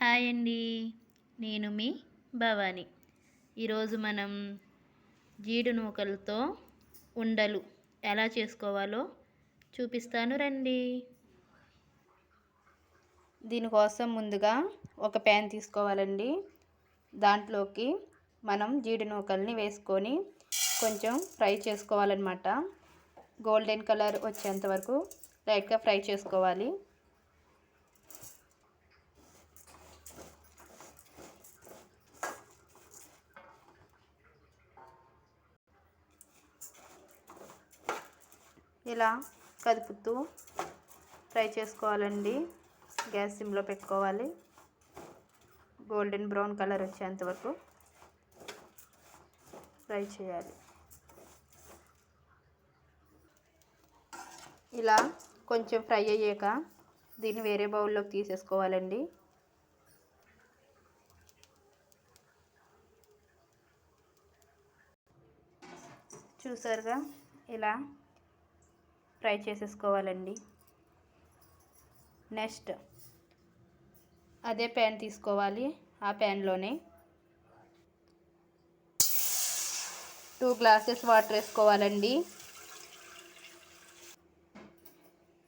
Hi అండి. నేను మీ భవాని. ఈరోజు మనం జీడి నూకలతో ఉండలు ఎలా చేసుకోవాలో చూపిస్తాను రండి. దీనికోసం ముందుగా ఒక ప్యాన్ తీసుకోవాలండి. దాంట్లోకి మనం జీడి నూకల్ని వేసుకొని కొంచెం ఫ్రై చేసుకోవాలన్నమాట. గోల్డెన్ కలర్ వచ్చేంత వరకు లైట్గా ఫ్రై చేసుకోవాలి. ఇలా కదుపుతూ ఫ్రై చేసుకోవాలండి. గ్యాస్ సిమ్లో పెట్టుకోవాలి. గోల్డెన్ బ్రౌన్ కలర్ వచ్చేంత వరకు ఫ్రై చేయాలి. ఇలా కొంచెం ఫ్రై అయ్యాక దీన్ని వేరే బౌల్లోకి తీసేసుకోవాలండి. చూసారుగా? ఇలా ఫ్రై చేసేసుకోవాలండి. నెక్స్ట్ అదే ప్యాన్ తీసుకోవాలి ఆ ప్యాన్లోనే. టూ గ్లాసెస్ వాటర్ వేసుకోవాలండి.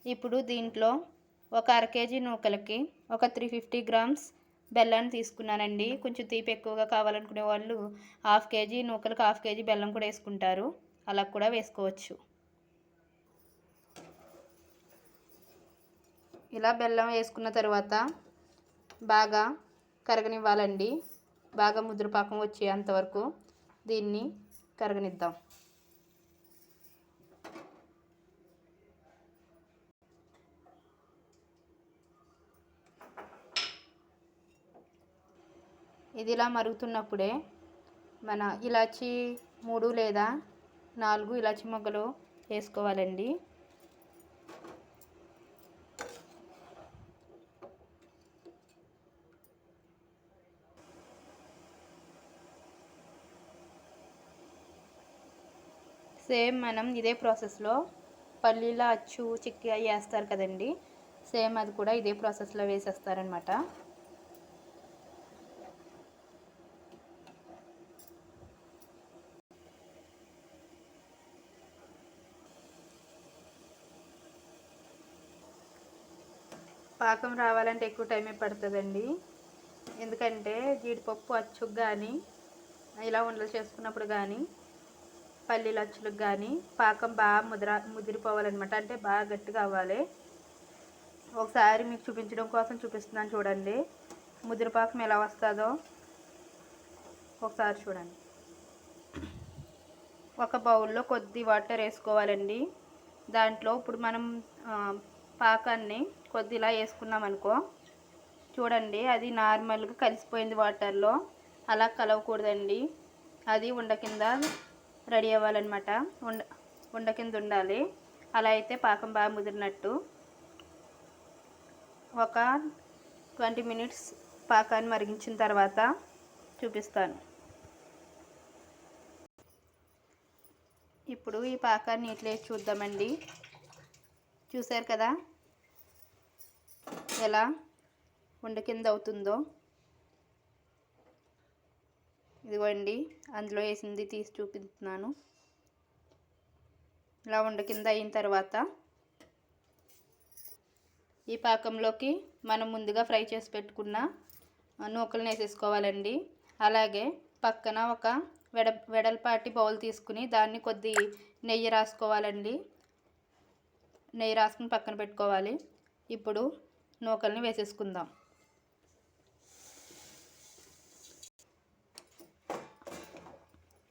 ఇప్పుడు దీంట్లో ఒక అర కేజీ నూకలకి ఒక త్రీ ఫిఫ్టీ గ్రామ్స్ బెల్లాన్ని తీసుకున్నానండి. కొంచెం తీపి ఎక్కువగా కావాలనుకునే వాళ్ళు హాఫ్ కేజీ నూకలకు హాఫ్ కేజీ బెల్లం కూడా వేసుకుంటారు. అలా కూడా వేసుకోవచ్చు. ఇలా బెల్లం వేసుకున్న తర్వాత బాగా కరగనివ్వాలండి. బాగా ముద్రపాకం వచ్చేంతవరకు దీన్ని కరగనిద్దాం. ఇది ఇలా మరుగుతున్నప్పుడే మన ఇలాచి మూడు లేదా నాలుగు ఇలాచి మొగ్గలు వేసుకోవాలండి. సేమ్ మనం ఇదే ప్రాసెస్లో పల్లీల అచ్చు చిక్కి వేస్తారు కదండి. సేమ్ అది కూడా ఇదే ప్రాసెస్లో వేసేస్తారనమాట. పాకం రావాలంటే ఎక్కువ టైమే పడుతుందండి. ఎందుకంటే జీడిపప్పు అచ్చుకు కానీ ఇలా ఉండలు చేసుకున్నప్పుడు కానీ పల్లీల అచ్చులకు కానీ పాకం బాగా ముద్ర ముదిరిపోవాలన్నమాట. అంటే బాగా గట్టిగా అవ్వాలి. ఒకసారి మీకు చూపించడం కోసం చూపిస్తున్నాను చూడండి. ముదిరిపాకం ఎలా వస్తుందో ఒకసారి చూడండి. ఒక బౌల్లో కొద్ది వాటర్ వేసుకోవాలండి. దాంట్లో ఇప్పుడు మనం పాకాన్ని కొద్దిలా వేసుకున్నాం అనుకో చూడండి అది నార్మల్గా కలిసిపోయింది వాటర్లో. అలా కలవకూడదండి. అది ఉండ కింద రెడీ అవ్వాలన్నమాట. ఉండ ఉండ కింద ఉండాలి. అలా అయితే పాకం బాగా ముదిరినట్టు. ఒక ట్వంటీ మినిట్స్ పాకాన్ని మరిగించిన తర్వాత చూపిస్తాను. ఇప్పుడు ఈ పాకాన్ని ఇట్లే చూద్దామండి. చూసారు కదా? ఎలా ఉండ కింద అవుతుందో? ఇదిగోండి అందులో వేసింది తీసి చూపిస్తున్నాను. ఇలా ఉండ కింద అయిన తర్వాత ఈ పాకంలోకి మనం ముందుగా ఫ్రై చేసి పెట్టుకున్న నూకలను వేసేసుకోవాలండి. అలాగే పక్కన ఒక వెడ వెడల్పాటి బౌల్ తీసుకుని దాన్ని కొద్ది నెయ్యి రాసుకోవాలండి. నెయ్యి రాసుకుని పక్కన పెట్టుకోవాలి. ఇప్పుడు నూకల్ని వేసేసుకుందాం.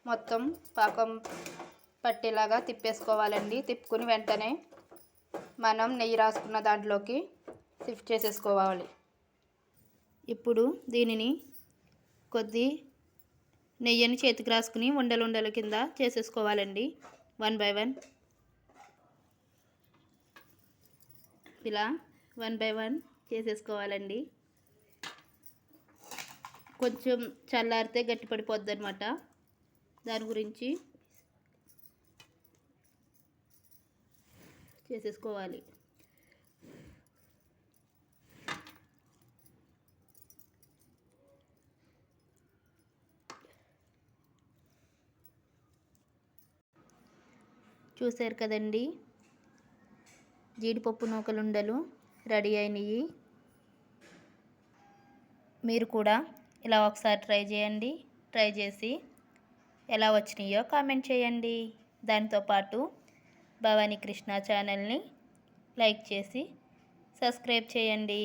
మొత్తం పాకం పట్టేలాగా తిప్పేసుకోవాలండి. తిప్పుకుని వెంటనే మనం నెయ్యి రాసుకున్న దాంట్లోకి షిఫ్ట్ చేసేసుకోవాలి. ఇప్పుడు దీనిని కొద్ది నెయ్యిని చేతికి రాసుకుని ఉండలు ఉండల కింద చేసేసుకోవాలండి. One by one. ఇలా వన్ బై వన్ చేసేసుకోవాలండి. కొంచెం చల్లారితే గట్టిపడిపోద్ది అనమాట దాని గురించి చేసేసుకోవాలి. చూశారు కదండి? జీడిపప్పు నూకలుండలు రెడీ అయినవి మీరు కూడా ఇలా ఒకసారి ట్రై చేయండి. ట్రై చేసి ఎలా వచ్చినాయో కామెంట్ చేయండి. దాంతోపాటు భవానీ కృష్ణ ఛానల్ని లైక్ చేసి సబ్స్క్రైబ్ చేయండి.